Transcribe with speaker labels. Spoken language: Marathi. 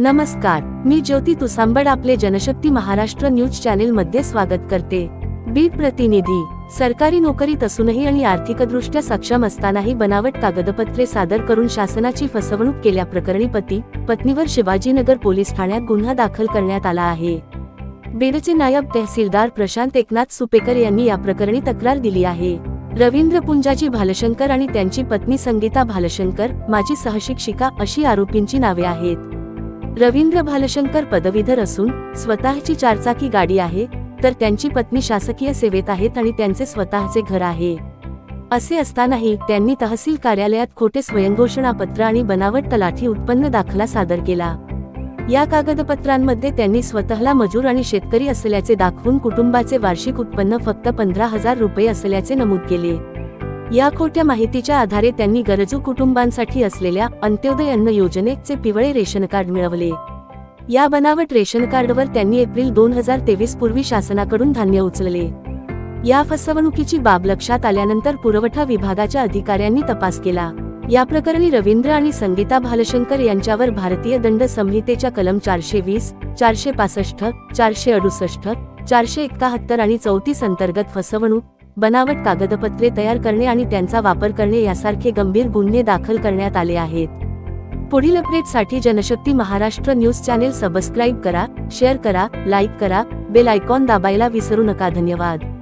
Speaker 1: नमस्कार मी ज्योती तुसांबड आपले जनशक्ती महाराष्ट्र न्यूज चॅनेल मध्ये स्वागत करते. बीड प्रतिनिधी सरकारी नोकरीत असूनही आणि आर्थिकदृष्ट्या सक्षम असतानाही बनावट कागदपत्रे सादर करून शासनाची फसवणूक केल्याप्रकरणी पती पत्नीवर शिवाजीनगर पोलीस ठाण्यात गुन्हा दाखल करण्यात आला आहे. बीडचे नायब तहसीलदार प्रशांत एकनाथ सुपेकर यांनी या प्रकरणी तक्रार दिली आहे. रवींद्र पुंजाजी भालशंकर आणि त्यांची पत्नी संगीता भालशंकर माजी सहशिक्षिका अशी आरोपींची नावे आहेत. रवींद्र भालशंकर पदवीधर असून स्वतःची चारचाकी गाडी आहे तर त्यांची पत्नी शासकीय सेवेत आहेत आणि त्यांचे स्वतःचे घर आहे. असे असतानाही त्यांनी तहसील कार्यालयात खोटे स्वयंघोषणापत्र आणि बनावट तलाठी उत्पन्न दाखला सादर केला. या कागदपत्रांमध्ये त्यांनी स्वतःला मजूर आणि शेतकरी असल्याचे दाखवून कुटुंबाचे वार्षिक उत्पन्न फक्त पंधरा हजार रुपये असल्याचे नमूद केले. या खोट्या माहितीच्या आधारे त्यांनी गरजू कुटुंबांसाठी असलेल्या अंत्योदय अन्न योजनेचे पिवळे रेशन कार्ड मिळवले. या बनावट रेशन कार्डवर त्यांनी एप्रिल दोन हजार तेवीस पूर्वी शासनाकडून धान्य उचलले. या फसवणुकीची बाब लक्षात आल्यानंतर पुरवठा विभागाच्या अधिकाऱ्यांनी तपास केला. या प्रकरणी रवींद्र आणि संगीता भालशंकर यांच्यावर भारतीय दंड संहितेच्या कलम चारशे वीस चारशे पासष्ट चारशे अडुसष्ट चारशे एकाहत्तर आणि चौतीस अंतर्गत फसवणूक बनावट कागदपत्रे तयार करणे आणि त्यांचा वापर करणे यासारखे गंभीर गुन्हे दाखल करण्यात आले आहेत. पुढील अपडेटसाठी Janshakti Maharashtra news channel subscribe करा शेअर करा लाईक करा बेल आयकॉन दाबायला विसरू नका. धन्यवाद.